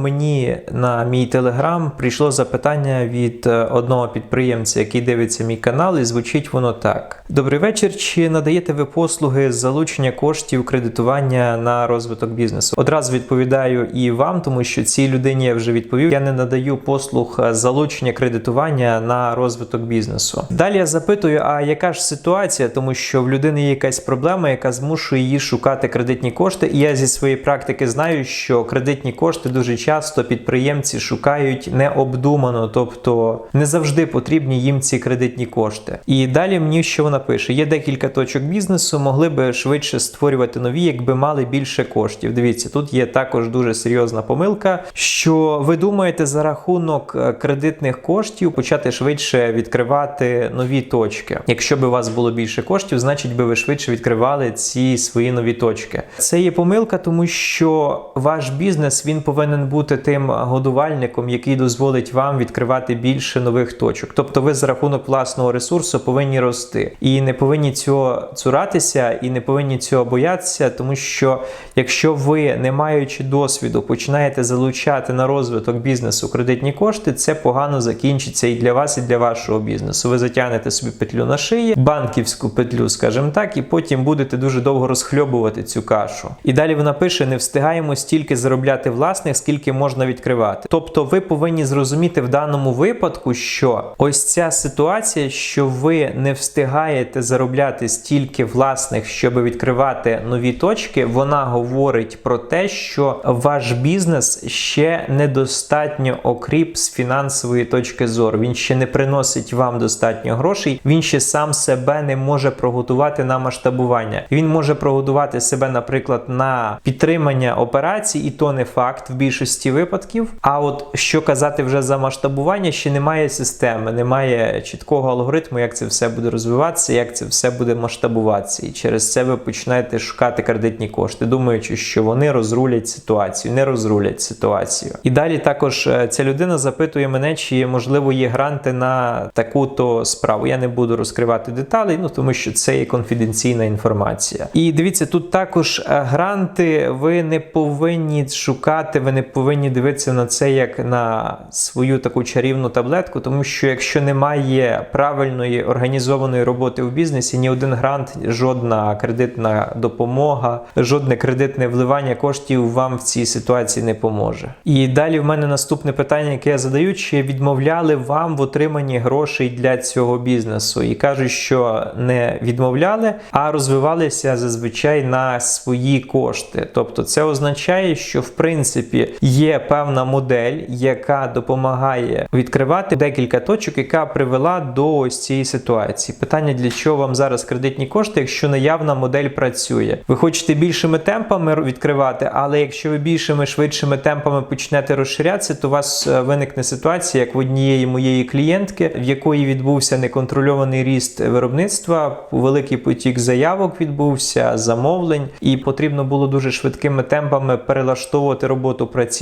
Мені на мій телеграм прийшло запитання від е, одного підприємця, який дивиться мій канал, і звучить воно так: Добрий вечір. Чи надаєте ви послуги з залучення коштів кредитування на розвиток бізнесу? Одразу відповідаю і вам, тому що цій людині я вже відповів. Я не надаю послуг е, залучення кредитування на розвиток бізнесу. Далі я запитую: а яка ж ситуація, тому що в людини є якась проблема, яка змушує її шукати кредитні кошти. І я зі своєї практики знаю, що кредитні кошти дуже часто підприємці шукають необдумано, тобто не завжди потрібні їм ці кредитні кошти. І далі мені що вона пише: є декілька точок бізнесу, могли би швидше створювати нові, якби мали більше коштів. Дивіться, тут є також дуже серйозна помилка, що ви думаєте за рахунок е, кредитних коштів почати швидше відкривати нові точки. Якщо б у вас було більше коштів, значить би ви швидше відкривали ці свої нові точки. Це є помилка, тому що ваш бізнес він повинен бути тим годувальником, який дозволить вам відкривати більше нових точок. Тобто, ви за рахунок власного ресурсу повинні рости і не повинні цього цуратися, і не повинні цього боятися, тому що якщо ви, не маючи досвіду, починаєте залучати на розвиток бізнесу кредитні кошти, це погано закінчиться і для вас, і для вашого бізнесу. Ви затягнете собі петлю на шиї, банківську петлю, скажімо так, і потім будете дуже довго розхльобувати цю кашу. І далі вона пише: не встигаємо стільки заробляти власних, скільки можна відкривати. Тобто, ви повинні зрозуміти в даному випадку, що ось ця ситуація, що ви не встигаєте заробляти стільки власних, щоб відкривати нові точки, вона говорить про те, що ваш бізнес ще недостатньо окріп з фінансової точки зору. Він ще не приносить вам достатньо грошей. Він ще сам себе не може прогодувати на масштабування. Він може прогодувати себе, наприклад, на підтримання операцій, і то не факт в більшості випадків. А от що казати вже за масштабування, ще немає системи, немає чіткого алгоритму, як це все буде розвиватися, як це все буде масштабуватися. І через це ви починаєте шукати кредитні кошти, думаючи, що вони розрулять ситуацію, не розрулять ситуацію. І далі також е, ця людина запитує мене, чи можливо є гранти на таку-то справу. Я не буду розкривати деталі, ну тому що це є конфіденційна інформація. І дивіться, тут також е, гранти ви не повинні шукати, ви не повинні дивитися на це як на свою таку чарівну таблетку, тому що якщо немає правильної організованої роботи в бізнесі, ні один грант, жодна кредитна допомога, жодне кредитне вливання коштів вам в цій ситуації не поможе. І далі в мене наступне питання, яке я задаю: чи відмовляли вам в отриманні грошей для цього бізнесу? І кажуть, що не відмовляли, а розвивалися зазвичай на свої кошти. Тобто, це означає, що в принципі є певна модель, яка допомагає відкривати декілька точок, яка привела до ось цієї ситуації. Питання для чого вам зараз кредитні кошти, якщо наявна модель працює? Ви хочете більшими темпами відкривати, але якщо ви більшими швидшими темпами почнете розширятися, то у вас е, виникне ситуація, як в однієї моєї клієнтки, в якої відбувся неконтрольований ріст виробництва, великий потік заявок відбувся, замовлень, і потрібно було дуже швидкими темпами перелаштовувати роботу працівників.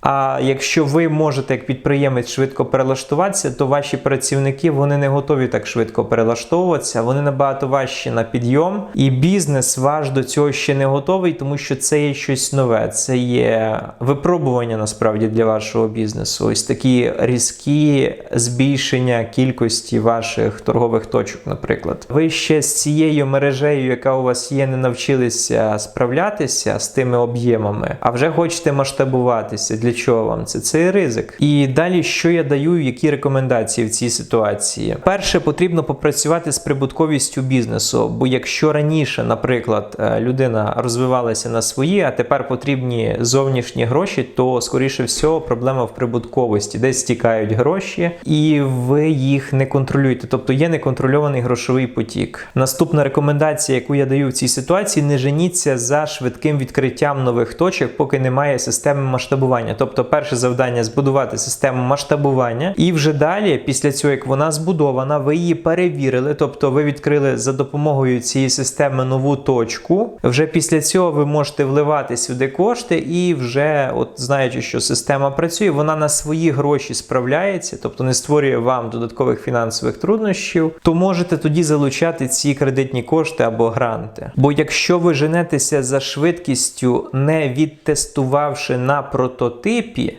А якщо ви можете як підприємець швидко перелаштуватися, то ваші працівники вони не готові так швидко перелаштовуватися, вони набагато важчі на підйом, і бізнес ваш до цього ще не готовий, тому що це є щось нове. Це є випробування насправді для вашого бізнесу. Ось такі різкі збільшення кількості ваших торгових точок, наприклад. Ви ще з цією мережею, яка у вас є, не навчилися справлятися з тими об'ємами, а вже хочете масштабуватися. Для чого вам це? Це ризик. І далі, що я даю, які рекомендації в цій ситуації? Перше, потрібно попрацювати з прибутковістю бізнесу. Бо якщо раніше, наприклад, е, людина розвивалася на свої, а тепер потрібні зовнішні гроші, то скоріше всього проблема в прибутковості, десь стікають гроші, і ви їх не контролюєте. Тобто є неконтрольований грошовий потік. Наступна рекомендація, яку я даю в цій ситуації, не женіться за швидким відкриттям нових точок, поки немає системи масштабування. Тобто, перше завдання збудувати систему масштабування, і вже далі, після цього як вона збудована, ви її перевірили. Тобто, ви відкрили за допомогою цієї системи нову точку. Вже після цього ви можете вливати сюди кошти, і вже, от знаючи, що система працює, вона на свої гроші справляється, тобто не створює вам додаткових фінансових труднощів, то можете тоді залучати ці кредитні кошти або гранти. Бо якщо ви женетеся за швидкістю, не відтестувавши на на прототипі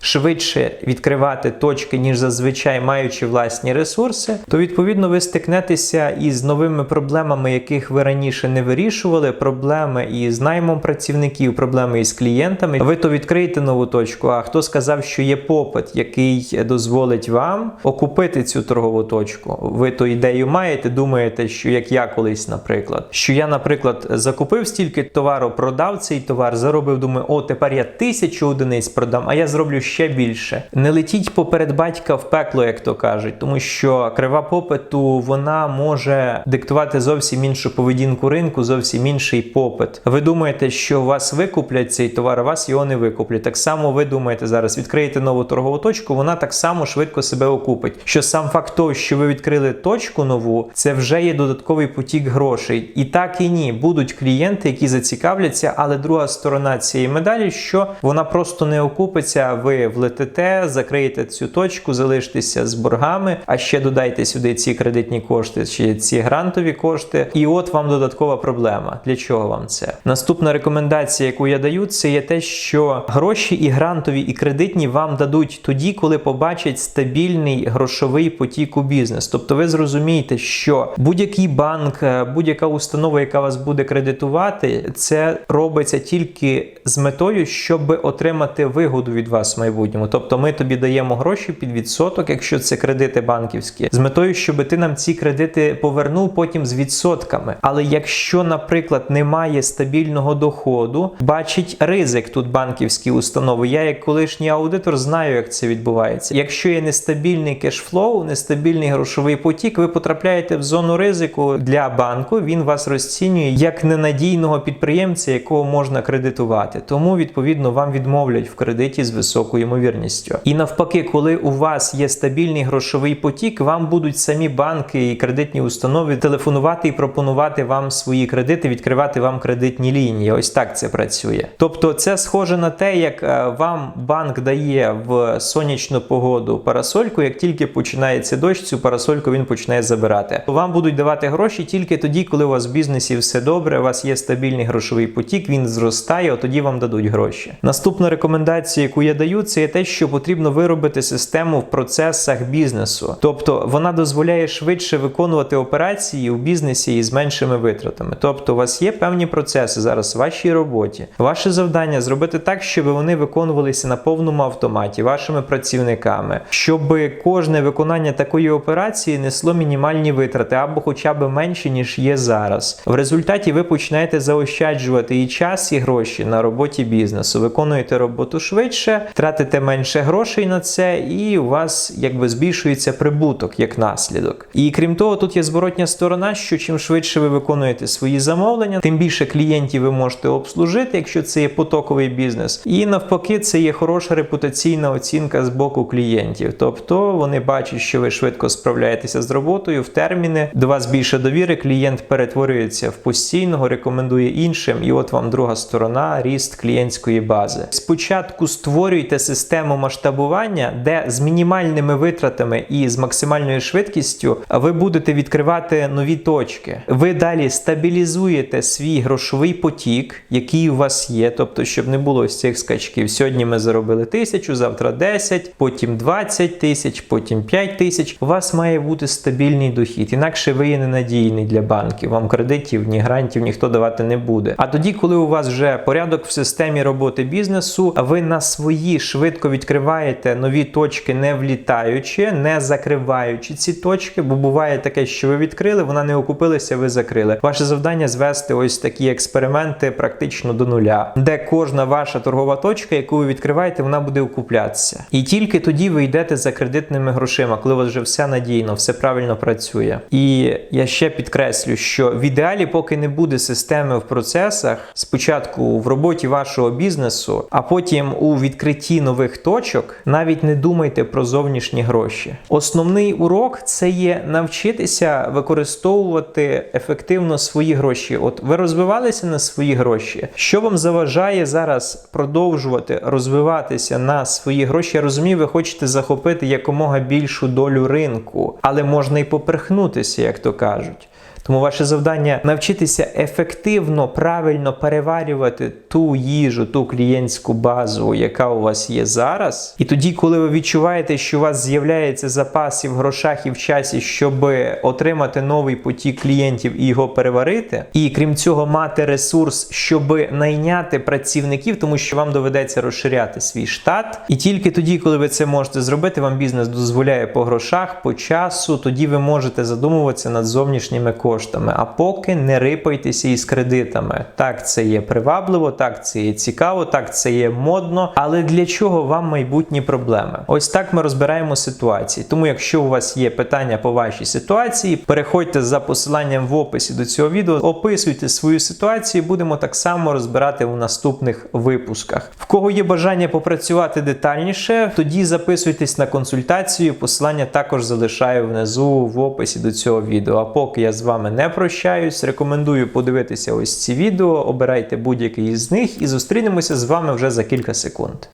швидше відкривати точки, ніж зазвичай маючи власні ресурси, то відповідно ви стикнетеся із новими проблемами, яких ви раніше не вирішували. Проблеми із наймом працівників, проблеми із клієнтами. Ви то відкриєте нову точку. А хто сказав, що є попит, який дозволить вам окупити цю торгову точку? Ви то ідею маєте, думаєте, що як я колись, наприклад, що я, наприклад, закупив стільки товару, продав цей товар, заробив, думаю, о, тепер я тисячу одиниць продам, а я зроблю ще більше. Не летіть поперед батька в пекло, як то кажуть, тому що крива попиту вона може диктувати зовсім іншу поведінку ринку, зовсім інший попит. Ви думаєте, що вас викуплять цей товар, вас його не викуплять. Так само ви думаєте зараз, відкриєте нову торгову точку, вона так само швидко себе окупить. Що сам факт того, що ви відкрили точку нову, це вже є додатковий потік грошей. І так і ні, будуть клієнти, які зацікавляться, але друга сторона цієї медалі, що вона просто не окупиться. Ви влетите, закриєте цю точку, залишитеся з боргами, а ще додайте сюди ці кредитні кошти чи ці грантові кошти. І от вам додаткова проблема. Для чого вам це? Наступна рекомендація, яку я даю, це є те, що гроші і грантові, і кредитні вам дадуть тоді, коли побачать стабільний грошовий потік у бізнес. Тобто ви зрозумієте, що будь-який банк, е, будь-яка установа, яка вас буде кредитувати, це робиться тільки з метою, щоб отримати вигоду від вас майбутньому. Тобто ми тобі даємо гроші під відсоток, якщо це кредити банківські, з метою, щоб ти нам ці кредити повернув потім з відсотками. Але якщо, наприклад, немає стабільного доходу, бачить ризик тут банківські установи. Я, як колишній аудитор, знаю, як це відбувається. Якщо є нестабільний кешфлоу, нестабільний грошовий потік, ви потрапляєте в зону ризику для банку. Він вас розцінює як ненадійного підприємця, якого можна кредитувати. Тому відповідно вам відмовлять в кредиті з високою ймовірністю. І навпаки, коли у вас є стабільний грошовий потік, вам будуть самі банки і кредитні установи телефонувати і пропонувати вам свої кредити, відкривати вам кредитні лінії. Ось так це працює. Тобто, це схоже на те, як е, вам банк дає в сонячну погоду парасольку, як тільки починається дощ, цю парасольку він починає забирати. Вам будуть давати гроші тільки тоді, коли у вас в бізнесі все добре, у вас є стабільний грошовий потік, він зростає, от тоді вам дадуть гроші. Наступна рекомендація, яку я даю, це є те, що потрібно виробити систему в процесах бізнесу. Тобто вона дозволяє швидше виконувати операції у бізнесі із меншими витратами. Тобто, у вас є певні процеси зараз в вашій роботі. Ваше завдання зробити так, щоб вони виконувалися на повному автоматі вашими працівниками, щоб кожне виконання такої операції несло мінімальні витрати або хоча б менше ніж є зараз. В результаті ви починаєте заощаджувати і час, і гроші на роботі бізнесу. Виконуєте роботу швидше, тратите менше грошей на це, і у вас якби збільшується прибуток як наслідок. І крім того, тут є зворотня сторона, що чим швидше ви виконуєте свої замовлення, тим більше клієнтів ви можете обслужити, якщо це є потоковий бізнес. І навпаки, це є хороша репутаційна оцінка з боку клієнтів. Тобто вони бачать, що ви швидко справляєтеся з роботою в терміни. До вас більше довіри. Клієнт перетворюється в постійного, рекомендує іншим. І от вам друга сторона ріст клієнтської бази. Спочатку створюйте систему масштабування, де з мінімальними витратами і з максимальною швидкістю ви будете відкривати нові точки. Ви далі стабілізуєте свій грошовий потік, який у вас є, тобто, щоб не було ось цих скачків. Сьогодні ми заробили тисячу, завтра 10, потім 20 тисяч, потім 5 тисяч. У вас має бути стабільний дохід, інакше ви є ненадійний для банків. Вам кредитів, ні грантів ніхто давати не буде. А тоді, коли у вас вже порядок в системі роботи бізнесу, ви на свої швидко відкриваєте нові точки, не влітаючи, не закриваючи ці точки, бо буває таке, що ви відкрили, вона не окупилася, ви закрили. Ваше завдання звести ось такі експерименти практично до нуля, де кожна ваша торгова точка, яку ви відкриваєте, вона буде окуплятися. І тільки тоді ви йдете за кредитними грошима, коли у вас вже все надійно, все правильно працює. І я ще підкреслю, що в ідеалі, поки не буде системи в процесах, спочатку в роботі вашого бізнесу, а потім у відкритті нових точок, навіть не думайте про зовнішні гроші. Основний урок це є навчитися використовувати ефективно свої гроші. От ви розвивалися на свої гроші. Що вам заважає зараз продовжувати розвиватися на свої гроші? Я розумію, ви хочете захопити якомога більшу долю ринку, але можна і поперхнутися, як то кажуть. Тому ваше завдання навчитися ефективно, правильно переварювати ту їжу, ту клієнтську базу, яка у вас є зараз. І тоді, коли ви відчуваєте, що у вас з'являється запас і в грошах, і в часі, щоб отримати новий потік клієнтів і його переварити, і крім цього, мати ресурс, щоб найняти працівників, тому що вам доведеться розширяти свій штат. І тільки тоді, коли ви це можете зробити, вам бізнес дозволяє по грошах, по часу, тоді ви можете задумуватися над зовнішніми коштами. А поки не рипайтеся із кредитами. Так, це є привабливо, так це є цікаво, так це є модно. Але для чого вам майбутні проблеми? Ось так ми розбираємо ситуації. Тому, якщо у вас є питання по вашій ситуації, переходьте за посиланням в описі до цього відео, описуйте свою ситуацію, будемо так само розбирати в наступних випусках. В кого є бажання попрацювати детальніше, тоді записуйтесь на консультацію. Посилання також залишаю внизу в описі до цього відео. А поки я з вами не прощаюсь, рекомендую подивитися ось ці відео, обирайте будь-який із них і зустрінемося з вами вже за кілька секунд.